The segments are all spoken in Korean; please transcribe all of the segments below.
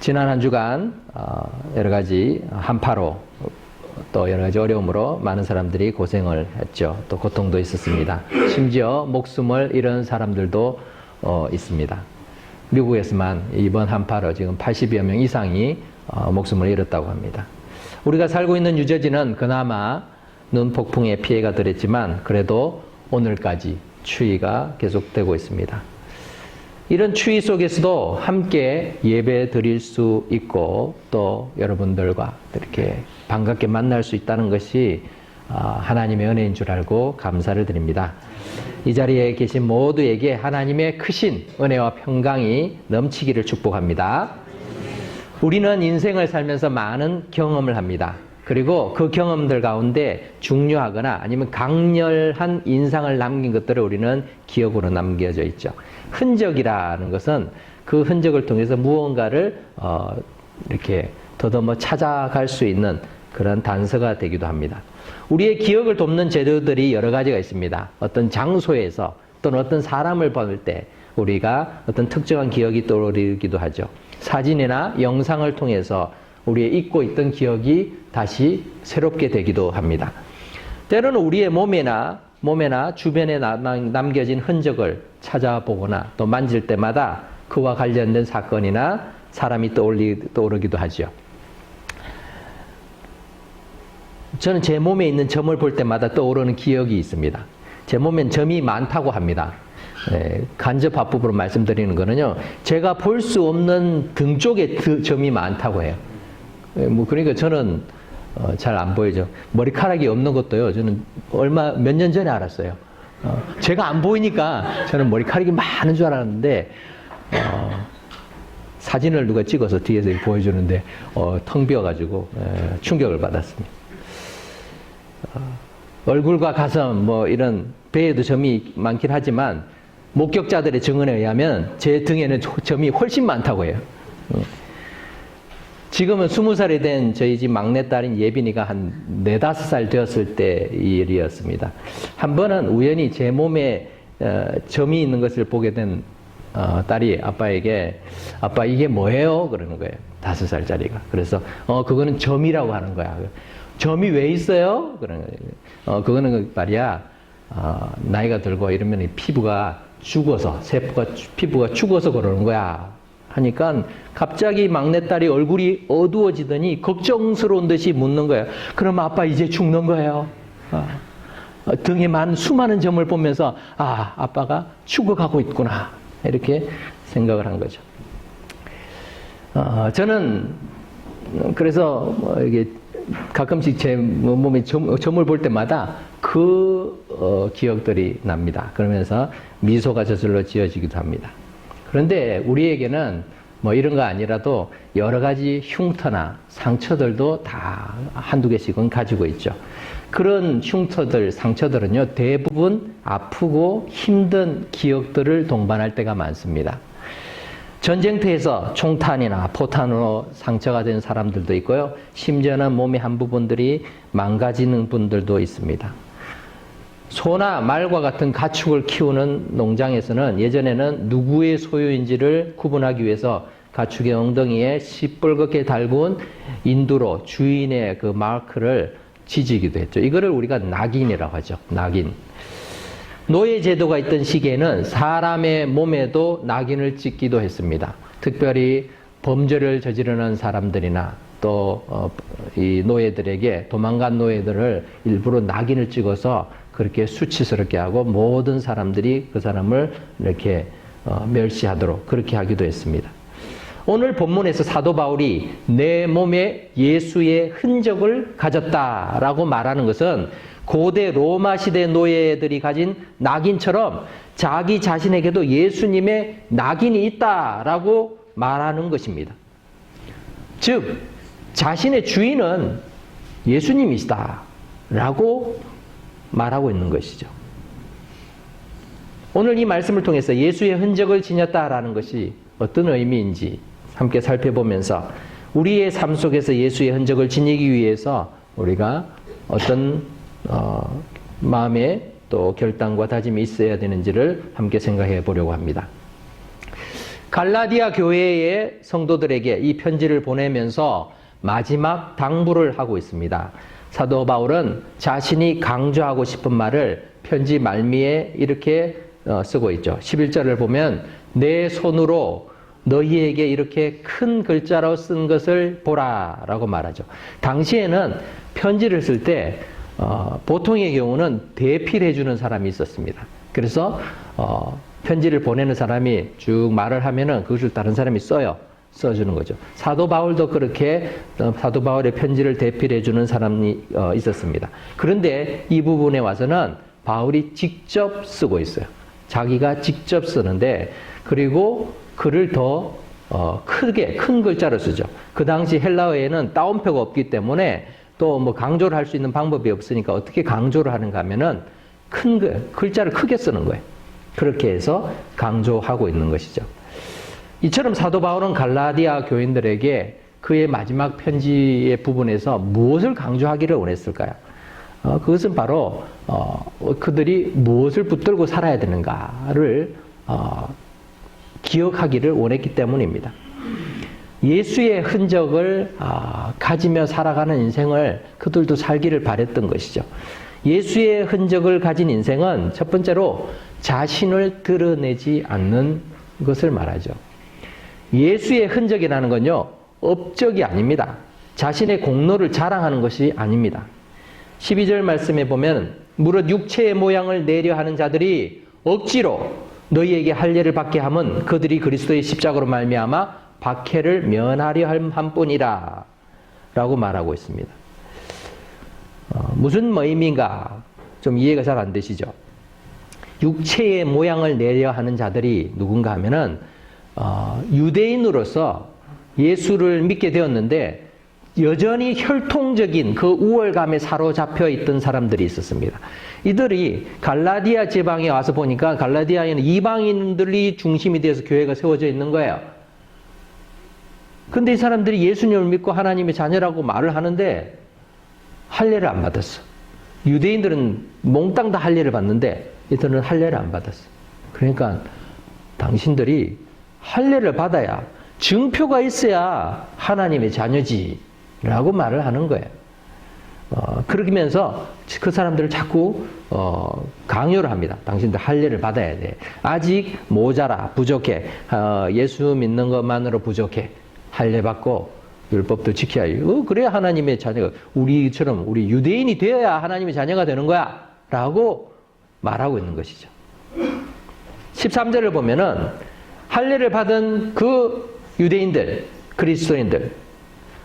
지난 한 주간 어, 여러 가지 한파로 또 여러 가지 어려움으로 많은 사람들이 고생을 했죠. 또 고통도 있었습니다. 심지어 목숨을 잃은 사람들도 어, 있습니다. 미국에서만 이번 한파로 지금 80여 명 이상이 어, 목숨을 잃었다고 합니다. 우리가 살고 있는 뉴저지는 그나마 눈 폭풍에 피해가 덜했지만 그래도 오늘까지 추위가 계속되고 있습니다. 이런 추위 속에서도 함께 예배 드릴 수 있고 또 여러분들과 이렇게 반갑게 만날 수 있다는 것이 아, 하나님의 은혜인 줄 알고 감사를 드립니다. 이 자리에 계신 모두에게 하나님의 크신 은혜와 평강이 넘치기를 축복합니다. 우리는 인생을 살면서 많은 경험을 합니다. 그리고 그 경험들 가운데 중요하거나 아니면 강렬한 인상을 남긴 것들을 우리는 기억으로 남겨져 있죠. 흔적이라는 것은 그 흔적을 통해서 무언가를 어, 이렇게 더듬어 찾아갈 수 있는 그런 단서가 되기도 합니다. 우리의 기억을 돕는 재료들이 여러 가지가 있습니다. 어떤 장소에서 또는 어떤 사람을 볼 때 우리가 어떤 특정한 기억이 떠오르기도 하죠. 사진이나 영상을 통해서 우리의 잊고 있던 기억이 다시 새롭게 되기도 합니다. 때로는 우리의 몸이나 몸에나 주변에 남겨진 흔적을 찾아보거나 또 만질 때마다 그와 관련된 사건이나 사람이 떠올리, 떠오르기도 하죠. 저는 제 몸에 있는 점을 볼 때마다 떠오르는 기억이 있습니다. 제 몸엔 점이 많다고 합니다. 네, 간접 합법으로 말씀드리는 거는요, 제가 볼 수 없는 등 쪽에 점이 많다고 해요. 네, 뭐, 그러니까 저는 어, 잘 안 보이죠. 머리카락이 없는 것도요, 저는 얼마, 몇 년 전에 알았어요. 어, 제가 안 보이니까 저는 머리카락이 많은 줄 알았는데, 어, 사진을 누가 찍어서 뒤에서 보여주는데, 어, 텅 비어가지고, 에, 충격을 받았습니다. 어, 얼굴과 가슴, 뭐, 이런 배에도 점이 많긴 하지만, 목격자들의 증언에 의하면 제 등에는 점이 훨씬 많다고 해요. 지금은 스무 살이 된 저희 집 막내딸인 예빈이가 한 네다섯 살 되었을 때 일이었습니다. 한 번은 우연히 제 몸에 어, 점이 있는 것을 보게 된 어, 딸이 아빠에게 아빠 이게 뭐예요? 그러는 거예요. 다섯 살짜리가. 그래서 어 그거는 점이라고 하는 거야. 점이 왜 있어요? 그러는 거예요. 어 그거는 그 말이야. 어, 나이가 들고 이러면 피부가 죽어서 세포가 피부가 죽어서 그러는 거야. 하니까 갑자기 막내딸이 얼굴이 어두워지더니 걱정스러운 듯이 묻는 거예요. 그럼 아빠 이제 죽는 거예요. 아, 등에 많은 수많은 점을 보면서 아 아빠가 죽어가고 있구나 이렇게 생각을 한 거죠. 어, 저는 그래서 뭐 이게 가끔씩 제 몸에 점, 점을 볼 때마다 그 어, 기억들이 납니다. 그러면서 미소가 저절로 지어지기도 합니다. 그런데 우리에게는 뭐 이런 거 아니라도 여러 가지 흉터나 상처들도 다 한두 개씩은 가지고 있죠. 그런 흉터들, 상처들은요, 대부분 아프고 힘든 기억들을 동반할 때가 많습니다. 전쟁터에서 총탄이나 포탄으로 상처가 된 사람들도 있고요. 심지어는 몸의 한 부분들이 망가지는 분들도 있습니다. 소나 말과 같은 가축을 키우는 농장에서는 예전에는 누구의 소유인지를 구분하기 위해서 가축의 엉덩이에 시뻘겋게 달군 인두로 주인의 그 마크를 지지기도 했죠. 이거를 우리가 낙인이라고 하죠. 낙인. 노예 제도가 있던 시기에는 사람의 몸에도 낙인을 찍기도 했습니다. 특별히 범죄를 저지르는 사람들이나 또이 어, 노예들에게 도망간 노예들을 일부러 낙인을 찍어서 그렇게 수치스럽게 하고 모든 사람들이 그 사람을 이렇게 어, 멸시하도록 그렇게 하기도 했습니다. 오늘 본문에서 사도 바울이 내 몸에 예수의 흔적을 가졌다라고 말하는 것은 고대 로마 시대 노예들이 가진 낙인처럼 자기 자신에게도 예수님의 낙인이 있다라고 말하는 것입니다. 즉, 자신의 주인은 예수님이시다. 라고 말하고 있는 것이죠. 오늘 이 말씀을 통해서 예수의 흔적을 지녔다라는 것이 어떤 의미인지 함께 살펴보면서 우리의 삶 속에서 예수의 흔적을 지니기 위해서 우리가 어떤 어, 마음의 또 결단과 다짐이 있어야 되는지를 함께 생각해 보려고 합니다. 갈라디아 교회의 성도들에게 이 편지를 보내면서 마지막 당부를 하고 있습니다. 사도 바울은 자신이 강조하고 싶은 말을 편지 말미에 이렇게 어, 쓰고 있죠. 11절을 보면 내 손으로 너희에게 이렇게 큰 글자로 쓴 것을 보라 라고 말하죠. 당시에는 편지를 쓸때 어, 보통의 경우는 대필해 주는 사람이 있었습니다. 그래서 어, 편지를 보내는 사람이 쭉 말을 하면은 그것을 다른 사람이 써요. 써주는 거죠. 사도 바울도 그렇게 어, 사도 바울의 편지를 대필해 주는 사람이 어, 있었습니다. 그런데 이 부분에 와서는 바울이 직접 쓰고 있어요. 자기가 직접 쓰는데 그리고 글을 더 어, 크게 큰 글자로 쓰죠. 그 당시 헬라어에는 따옴표가 없기 때문에 또 뭐 강조를 할 수 있는 방법이 없으니까 어떻게 강조를 하는가 하면은 큰 글, 글자를 크게 쓰는 거예요. 그렇게 해서 강조하고 있는 것이죠. 이처럼 사도 바울은 갈라디아 교인들에게 그의 마지막 편지의 부분에서 무엇을 강조하기를 원했을까요? 어, 그것은 바로 어, 그들이 무엇을 붙들고 살아야 되는가를 어, 기억하기를 원했기 때문입니다. 예수의 흔적을 아, 가지며 살아가는 인생을 그들도 살기를 바랬던 것이죠. 예수의 흔적을 가진 인생은 첫 번째로 자신을 드러내지 않는 것을 말하죠. 예수의 흔적이라는 건요, 업적이 아닙니다. 자신의 공로를 자랑하는 것이 아닙니다. 12절 말씀에 보면, 무릇 육체의 모양을 내려 하는 자들이 억지로 너희에게 할례를 받게 함은 그들이 그리스도의 십자가로 말미암아 박해를 면하려 한 뿐이라 라고 말하고 있습니다. 어, 무슨 뭐 의미인가 좀 이해가 잘 안 되시죠? 육체의 모양을 내려 하는 자들이 누군가 하면은 어, 유대인으로서 예수를 믿게 되었는데 여전히 혈통적인 그 우월감에 사로잡혀 있던 사람들이 있었습니다. 이들이 갈라디아 지방에 와서 보니까 갈라디아에는 이방인들이 중심이 되어서 교회가 세워져 있는 거예요. 근데 이 사람들이 예수님을 믿고 하나님의 자녀라고 말을 하는데 할례를 안 받았어. 유대인들은 몽땅 다 할례를 받는데 이들은 할례를 안 받았어. 그러니까 당신들이 할례를 받아야 증표가 있어야 하나님의 자녀지. 라고 말을 하는 거예요. 어, 그러면서 그 사람들을 자꾸 어, 강요를 합니다. 당신들 할례를 받아야 돼. 아직 모자라, 부족해. 어, 예수 믿는 것만으로 부족해. 할례 받고 율법도 지켜야 해. 어, 그래야 하나님의 자녀가 우리처럼 우리 유대인이 되어야 하나님의 자녀가 되는 거야. 라고 말하고 있는 것이죠. 13절을 보면은 할례를 받은 그 유대인들, 그리스도인들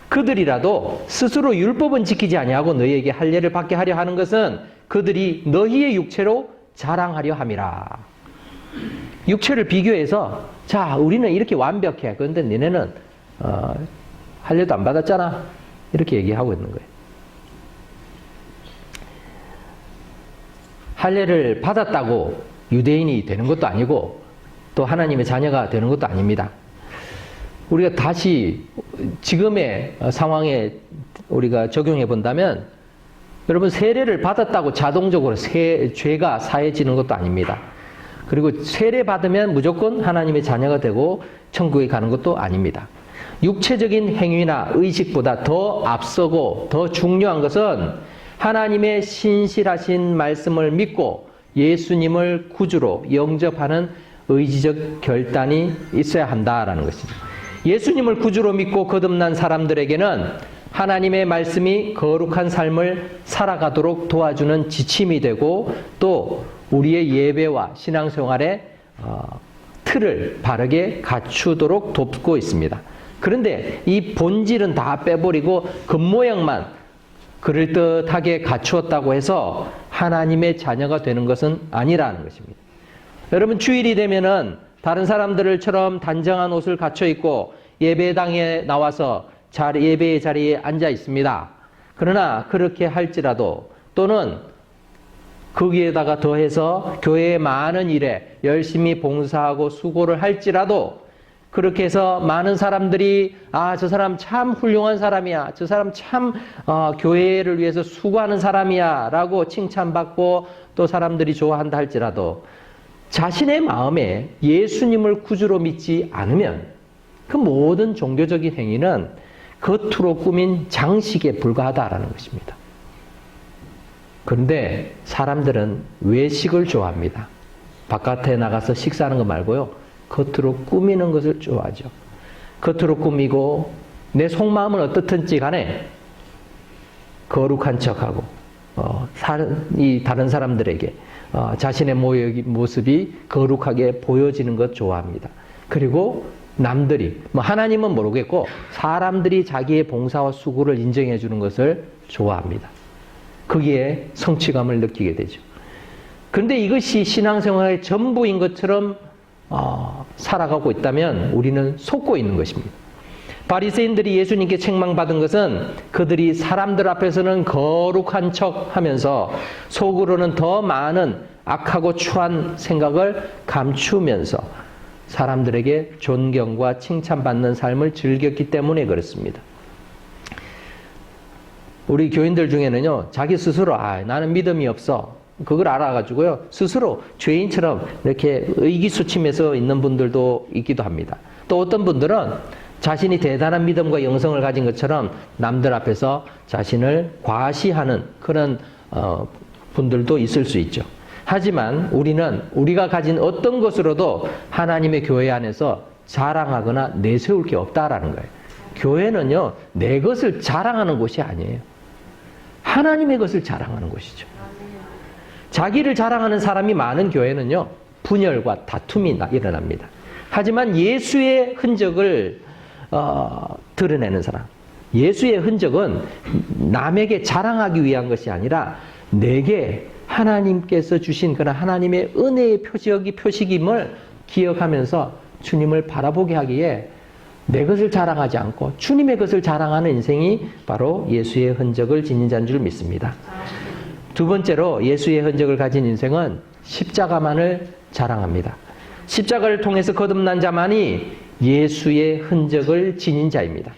그들이라도 스스로 율법은 지키지 아니하고 너희에게 할례를 받게 하려 하는 것은 그들이 너희의 육체로 자랑하려 함이라. 육체를 비교해서 자 우리는 이렇게 완벽해. 그런데 너네는 어, 할례도 안 받았잖아. 이렇게 얘기하고 있는 거예요. 할례를 받았다고 유대인이 되는 것도 아니고 또 하나님의 자녀가 되는 것도 아닙니다. 우리가 다시 지금의 상황에 우리가 적용해 본다면 여러분 세례를 받았다고 자동적으로 세, 죄가 사해지는 것도 아닙니다. 그리고 세례 받으면 무조건 하나님의 자녀가 되고 천국에 가는 것도 아닙니다. 육체적인 행위나 의식보다 더 앞서고 더 중요한 것은 하나님의 신실하신 말씀을 믿고 예수님을 구주로 영접하는 의지적 결단이 있어야 한다라는 것입니다. 예수님을 구주로 믿고 거듭난 사람들에게는 하나님의 말씀이 거룩한 삶을 살아가도록 도와주는 지침이 되고 또 우리의 예배와 신앙생활의 어, 틀을 바르게 갖추도록 돕고 있습니다. 그런데 이 본질은 다 빼버리고 겉모양만 그럴듯하게 갖추었다고 해서 하나님의 자녀가 되는 것은 아니라는 것입니다. 여러분 주일이 되면은 다른 사람들처럼 단정한 옷을 갖춰 입고 예배당에 나와서 자 예배의 자리에 앉아 있습니다. 그러나 그렇게 할지라도 또는 거기에다가 더해서 교회의 많은 일에 열심히 봉사하고 수고를 할지라도 그렇게 해서 많은 사람들이 아 저 사람 참 훌륭한 사람이야 저 사람 참 어, 교회를 위해서 수고하는 사람이야라고 칭찬받고 또 사람들이 좋아한다 할지라도 자신의 마음에 예수님을 구주로 믿지 않으면 그 모든 종교적인 행위는 겉으로 꾸민 장식에 불과하다라는 것입니다. 그런데 사람들은 외식을 좋아합니다. 바깥에 나가서 식사하는 거 말고요. 겉으로 꾸미는 것을 좋아하죠. 겉으로 꾸미고 내 속마음은 어떻든지 간에 거룩한 척하고 어, 이 다른 사람들에게 어, 자신의 모습이 거룩하게 보여지는 것 좋아합니다. 그리고 남들이 뭐 하나님은 모르겠고 사람들이 자기의 봉사와 수고를 인정해 주는 것을 좋아합니다. 거기에 성취감을 느끼게 되죠. 그런데 이것이 신앙생활의 전부인 것처럼 어, 살아가고 있다면 우리는 속고 있는 것입니다. 바리새인들이 예수님께 책망받은 것은 그들이 사람들 앞에서는 거룩한 척 하면서 속으로는 더 많은 악하고 추한 생각을 감추면서 사람들에게 존경과 칭찬받는 삶을 즐겼기 때문에 그렇습니다. 우리 교인들 중에는요, 자기 스스로, 아, 나는 믿음이 없어. 그걸 알아가지고요, 스스로 죄인처럼 이렇게 의기소침해서 있는 분들도 있기도 합니다. 또 어떤 분들은 자신이 대단한 믿음과 영성을 가진 것처럼 남들 앞에서 자신을 과시하는 그런 어, 분들도 있을 수 있죠. 하지만 우리는 우리가 가진 어떤 것으로도 하나님의 교회 안에서 자랑하거나 내세울 게 없다라는 거예요. 교회는요, 내 것을 자랑하는 곳이 아니에요. 하나님의 것을 자랑하는 곳이죠. 자기를 자랑하는 사람이 많은 교회는요, 분열과 다툼이 일어납니다. 하지만 예수의 흔적을 어, 드러내는 사람, 예수의 흔적은 남에게 자랑하기 위한 것이 아니라 내게 하나님께서 주신 그런 하나님의 은혜의 표적이 표식임을 기억하면서 주님을 바라보게 하기에 내 것을 자랑하지 않고 주님의 것을 자랑하는 인생이 바로 예수의 흔적을 지닌 자인 줄 믿습니다. 두 번째로 예수의 흔적을 가진 인생은 십자가만을 자랑합니다. 십자가를 통해서 거듭난 자만이 예수의 흔적을 지닌 자입니다.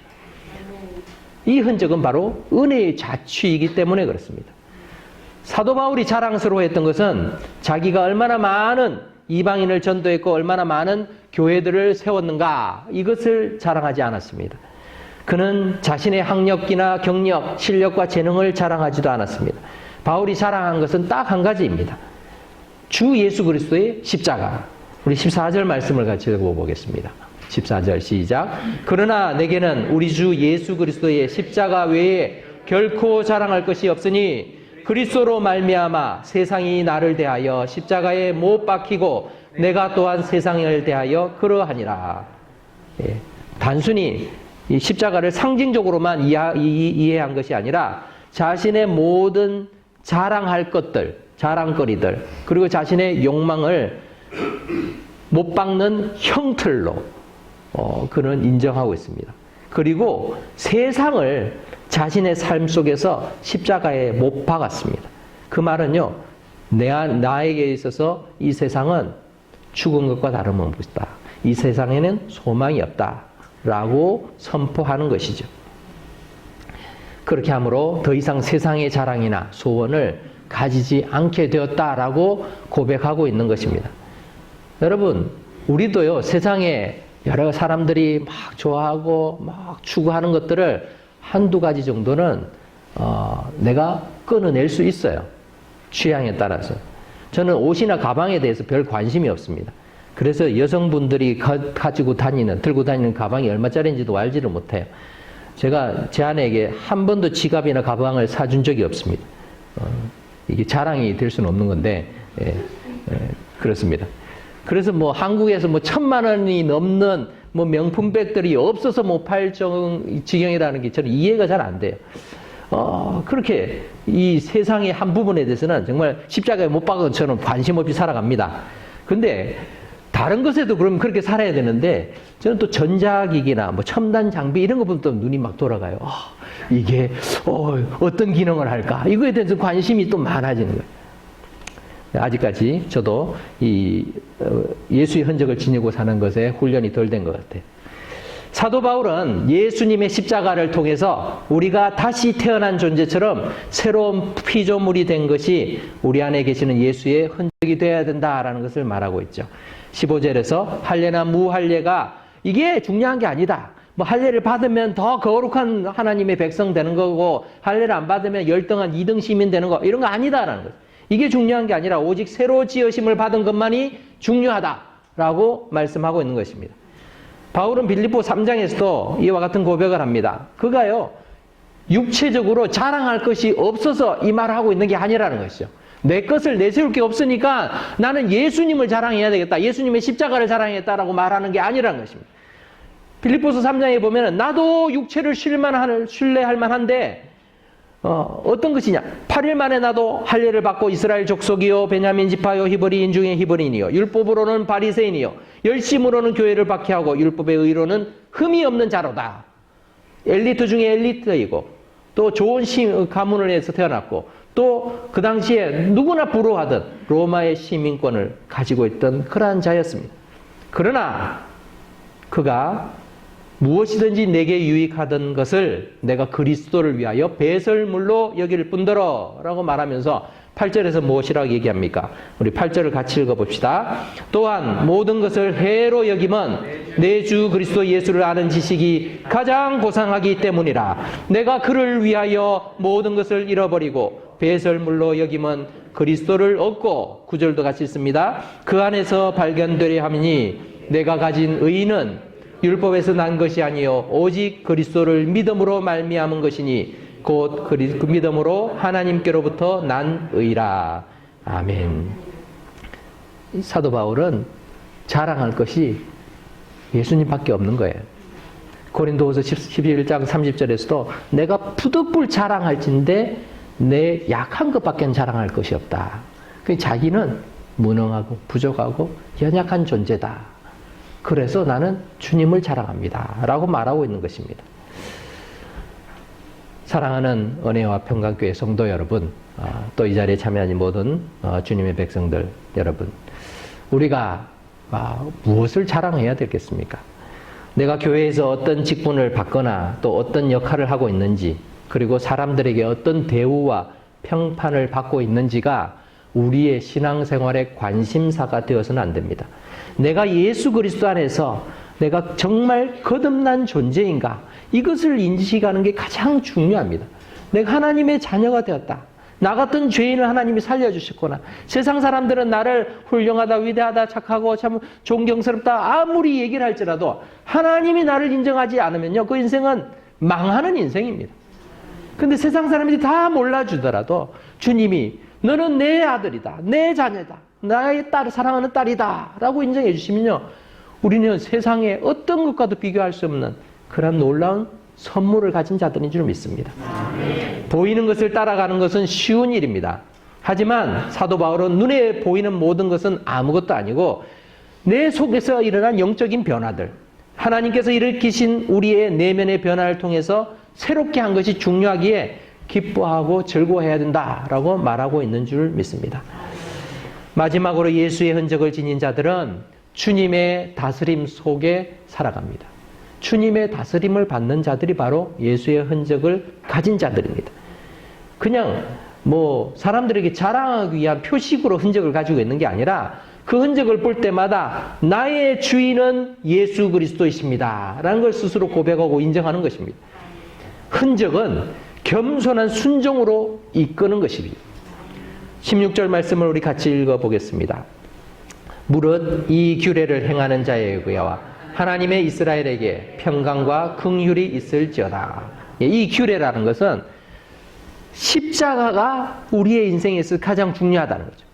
이 흔적은 바로 은혜의 자취이기 때문에 그렇습니다. 사도 바울이 자랑스러워했던 것은 자기가 얼마나 많은 이방인을 전도했고 얼마나 많은 교회들을 세웠는가 이것을 자랑하지 않았습니다. 그는 자신의 학력이나 경력, 실력과 재능을 자랑하지도 않았습니다. 바울이 자랑한 것은 딱 한 가지입니다. 주 예수 그리스도의 십자가. 우리 14절 말씀을 같이 읽어보겠습니다. 14절 시작. 그러나 내게는 우리 주 예수 그리스도의 십자가 외에 결코 자랑할 것이 없으니 그리스도로 말미암아 세상이 나를 대하여 십자가에 못 박히고 내가 또한 세상을 대하여 그러하니라. 예, 단순히 이 십자가를 상징적으로만 이해, 한 것이 아니라 자신의 모든 자랑할 것들, 자랑거리들, 그리고 자신의 욕망을 못 박는 형틀로 어, 그는 인정하고 있습니다. 그리고 세상을 자신의 삶 속에서 십자가에 못 박았습니다. 그 말은요, 내, 나에게 있어서 이 세상은 죽은 것과 다름없다. 이 세상에는 소망이 없다. 라고 선포하는 것이죠. 그렇게 함으로 더 이상 세상의 자랑이나 소원을 가지지 않게 되었다라고 고백하고 있는 것입니다. 여러분, 우리도요, 세상에 여러 사람들이 막 좋아하고 막 추구하는 것들을 한두 가지 정도는 어, 내가 끊어낼 수 있어요. 취향에 따라서. 저는 옷이나 가방에 대해서 별 관심이 없습니다. 그래서 여성분들이 가, 지고 다니는, 들고 다니는 가방이 얼마짜리인지도 알지를 못해요. 제가 제 아내에게 한 번도 지갑이나 가방을 사준 적이 없습니다. 어, 이게 자랑이 될 수는 없는 건데, 예, 예, 그렇습니다. 그래서 뭐 한국에서 뭐 천만 원이 넘는 뭐 명품백들이 없어서 못 팔 지경이라는 게 저는 이해가 잘 안 돼요. 어, 그렇게 이 세상의 한 부분에 대해서는 정말 십자가에 못 박은 저는 관심 없이 살아갑니다. 근데 다른 것에도 그럼 그렇게 살아야 되는데 저는 또 전자기기나 뭐 첨단 장비 이런 거 보면 또 눈이 막 돌아가요. 어, 이게 어, 어떤 기능을 할까? 이거에 대해서 관심이 또 많아지는 거예요. 아직까지 저도 이 어, 예수의 흔적을 지니고 사는 것에 훈련이 덜 된 것 같아요. 사도 바울은 예수님의 십자가를 통해서 우리가 다시 태어난 존재처럼 새로운 피조물이 된 것이 우리 안에 계시는 예수의 흔적이 되어야 된다라는 것을 말하고 있죠. 15절에서 할례나 무할례가 이게 중요한 게 아니다. 뭐 할례를 받으면 더 거룩한 하나님의 백성 되는 거고 할례를 안 받으면 열등한 이등 시민 되는 거 이런 거 아니다라는 거죠. 이게 중요한 게 아니라 오직 새로 지으심을 받은 것만이 중요하다라고 말씀하고 있는 것입니다. 바울은 빌립보 3장에서도 이와 같은 고백을 합니다. 그가요, 육체적으로 자랑할 것이 없어서 이 말을 하고 있는 게 아니라는 것이죠. 내 것을 내세울 게 없으니까 나는 예수님을 자랑해야 되겠다. 예수님의 십자가를 자랑했다라고 말하는 게 아니라는 것입니다. 빌립보서 3장에 보면 나도 육체를 신뢰할, 만한데 어, 어떤 것이냐? 8일 만에 나도 할례를 받고 이스라엘 족속이요 베냐민 지파요 히브리인 중에 히브리인이요 율법으로는 바리새인이요 열심으로는 교회를 박해하고 율법의 의로는 흠이 없는 자로다. 엘리트 중에 엘리트이고 또 좋은 시, 가문을 해서 태어났고 또 그 당시에 누구나 부러워하던 로마의 시민권을 가지고 있던 그러한 자였습니다. 그러나 그가 무엇이든지 내게 유익하던 것을 내가 그리스도를 위하여 배설물로 여길 뿐더러 라고 말하면서 8절에서 무엇이라고 얘기합니까? 우리 8절을 같이 읽어봅시다. 또한 모든 것을 해로 여김은 내주 그리스도 예수를 아는 지식이 가장 고상하기 때문이라. 내가 그를 위하여 모든 것을 잃어버리고 배설물로 여김은 그리스도를 얻고 구절도 같이 있습니다. 그 안에서 발견되려 함이니 내가 가진 의는 율법에서 난 것이 아니요 오직 그리스도를 믿음으로 말미암은 것이니 곧 그리, 그 믿음으로 하나님께로부터 난 의라 아멘. 사도 바울은 자랑할 것이 예수님밖에 없는 거예요. 고린도후서 11장 30절에서도 내가 푸드불 자랑할진데 내 약한 것밖에 자랑할 것이 없다. 그 자기는 무능하고 부족하고 연약한 존재다. 그래서 나는 주님을 자랑합니다. 라고 말하고 있는 것입니다. 사랑하는 은혜와 평강교회 성도 여러분, 또 이 자리에 참여하는 모든 어, 주님의 백성들 여러분, 우리가 아, 무엇을 자랑해야 되겠습니까? 내가 교회에서 어떤 직분을 받거나 또 어떤 역할을 하고 있는지, 그리고 사람들에게 어떤 대우와 평판을 받고 있는지가 우리의 신앙생활의 관심사가 되어서는 안 됩니다. 내가 예수 그리스도 안에서 내가 정말 거듭난 존재인가? 이것을 인식하는 게 가장 중요합니다. 내가 하나님의 자녀가 되었다. 나 같은 죄인을 하나님이 살려주셨구나. 세상 사람들은 나를 훌륭하다, 위대하다, 착하고 참 존경스럽다. 아무리 얘기를 할지라도 하나님이 나를 인정하지 않으면요. 그 인생은 망하는 인생입니다. 근데 세상 사람들이 다 몰라주더라도 주님이 너는 내 아들이다. 내 자녀다. 나의 딸, 사랑하는 딸이다. 라고 인정해 주시면요. 우리는 세상에 어떤 것과도 비교할 수 없는 그런 놀라운 선물을 가진 자들인 줄 믿습니다. 보이는 것을 따라가는 것은 쉬운 일입니다. 하지만 사도 바울은 눈에 보이는 모든 것은 아무것도 아니고 내 속에서 일어난 영적인 변화들, 하나님께서 일으키신 우리의 내면의 변화를 통해서 새롭게 한 것이 중요하기에 기뻐하고 즐거워해야 된다라고 말하고 있는 줄 믿습니다. 마지막으로 예수의 흔적을 지닌 자들은 주님의 다스림 속에 살아갑니다. 주님의 다스림을 받는 자들이 바로 예수의 흔적을 가진 자들입니다. 그냥 뭐 사람들에게 자랑하기 위한 표식으로 흔적을 가지고 있는 게 아니라 그 흔적을 볼 때마다 나의 주인은 예수 그리스도이십니다. 라는 걸 스스로 고백하고 인정하는 것입니다. 흔적은 겸손한 순종으로 이끄는 것입니다. 16절 말씀을 우리 같이 읽어 보겠습니다. 무릇 이 규례를 행하는 자에게와 하나님의 이스라엘에게 평강과 긍휼이 있을지어다. 예, 이 규례라는 것은 십자가가 우리의 인생에서 가장 중요하다는 거죠.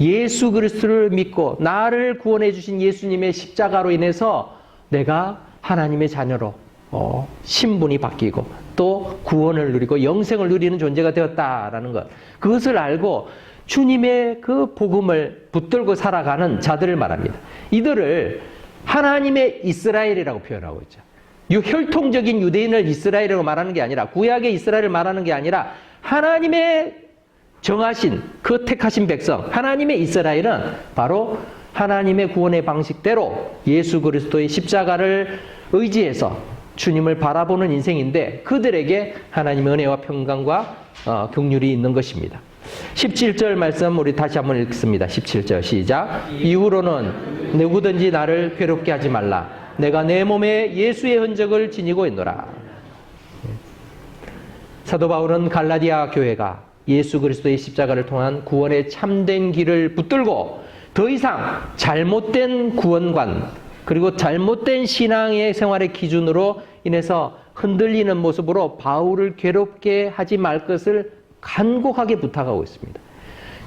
예수 그리스도를 믿고 나를 구원해 주신 예수님의 십자가로 인해서 내가 하나님의 자녀로 어, 신분이 바뀌고 또 구원을 누리고 영생을 누리는 존재가 되었다라는 것. 그것을 알고 주님의 그 복음을 붙들고 살아가는 자들을 말합니다. 이들을 하나님의 이스라엘이라고 표현하고 있죠. 혈통적인 유대인을 이스라엘이라고 말하는 게 아니라 구약의 이스라엘을 말하는 게 아니라 하나님의 정하신 그 택하신 백성 하나님의 이스라엘은 바로 하나님의 구원의 방식대로 예수 그리스도의 십자가를 의지해서 주님을 바라보는 인생인데 그들에게 하나님의 은혜와 평강과 어, 긍휼이 있는 것입니다. 17절 말씀 우리 다시 한번 읽습니다. 17절 시작. 이후로는 누구든지 나를 괴롭게 하지 말라. 내가 내 몸에 예수의 흔적을 지니고 있노라. 사도 바울은 갈라디아 교회가 예수 그리스도의 십자가를 통한 구원의 참된 길을 붙들고 더 이상 잘못된 구원관 그리고 잘못된 신앙의 생활의 기준으로 인해서 흔들리는 모습으로 바울을 괴롭게 하지 말 것을 간곡하게 부탁하고 있습니다.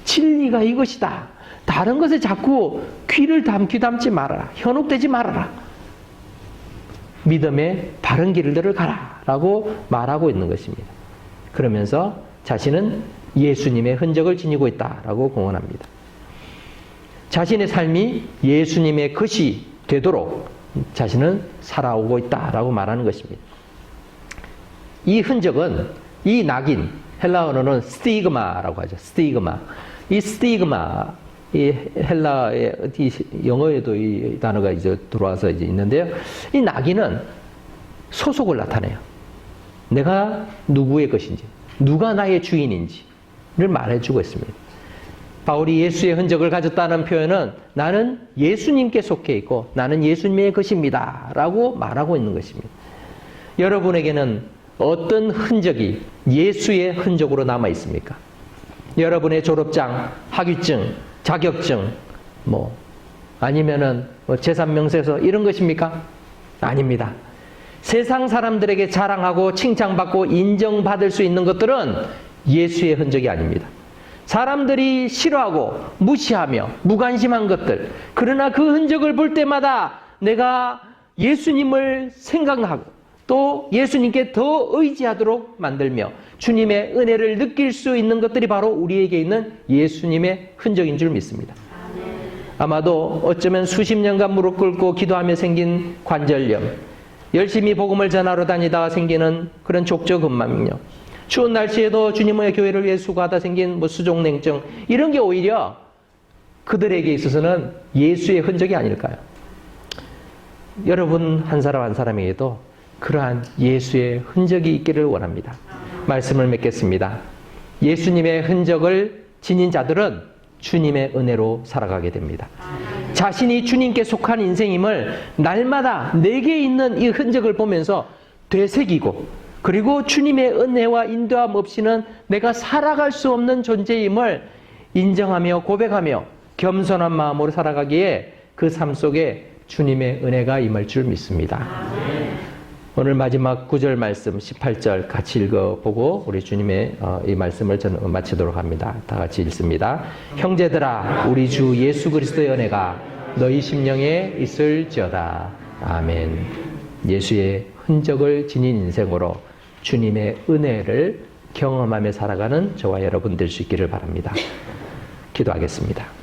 진리가 이것이다. 다른 것에 자꾸 귀를 담, 귀 담지 말아라. 현혹되지 말아라. 믿음의 바른 길들을 가라. 라고 말하고 있는 것입니다. 그러면서 자신은 예수님의 흔적을 지니고 있다 라고 공언합니다. 자신의 삶이 예수님의 것이 되도록 자신은 살아오고 있다라고 말하는 것입니다. 이 흔적은 이 낙인 헬라어로는 스티그마라고 하죠. 스티그마. 이 스티그마 이 헬라의 이 영어에도 이 단어가 이제 들어와서 이제 있는데요. 이 낙인은 소속을 나타내요. 내가 누구의 것인지, 누가 나의 주인인지를 말해주고 있습니다. 바울이 예수의 흔적을 가졌다는 표현은 나는 예수님께 속해 있고 나는 예수님의 것입니다. 라고 말하고 있는 것입니다. 여러분에게는 어떤 흔적이 예수의 흔적으로 남아 있습니까? 여러분의 졸업장, 학위증, 자격증, 뭐, 아니면은 뭐 재산명세서 이런 것입니까? 아닙니다. 세상 사람들에게 자랑하고 칭찬받고 인정받을 수 있는 것들은 예수의 흔적이 아닙니다. 사람들이 싫어하고 무시하며 무관심한 것들. 그러나 그 흔적을 볼 때마다 내가 예수님을 생각하고 또 예수님께 더 의지하도록 만들며 주님의 은혜를 느낄 수 있는 것들이 바로 우리에게 있는 예수님의 흔적인 줄 믿습니다. 아마도 어쩌면 수십 년간 무릎 꿇고 기도하며 생긴 관절염, 열심히 복음을 전하러 다니다 생기는 그런 족저근막염, 추운 날씨에도 주님의 교회를 위해 수고하다 생긴 뭐 수족냉증 이런 게 오히려 그들에게 있어서는 예수의 흔적이 아닐까요? 여러분 한 사람 한 사람에게도 그러한 예수의 흔적이 있기를 원합니다. 말씀을 맺겠습니다. 예수님의 흔적을 지닌 자들은 주님의 은혜로 살아가게 됩니다. 자신이 주님께 속한 인생임을 날마다 내게 있는 이 흔적을 보면서 되새기고 그리고 주님의 은혜와 인도함 없이는 내가 살아갈 수 없는 존재임을 인정하며 고백하며 겸손한 마음으로 살아가기에 그 삶 속에 주님의 은혜가 임할 줄 믿습니다. 오늘 마지막 구절 말씀 18절 같이 읽어보고 우리 주님의 어, 이 말씀을 저는 마치도록 합니다. 다 같이 읽습니다. 형제들아 우리 주 예수 그리스도의 은혜가 너희 심령에 있을지어다. 아멘. 예수의 흔적을 지닌 인생으로 주님의 은혜를 경험하며 살아가는 저와 여러분 될수 있기를 바랍니다. 기도하겠습니다.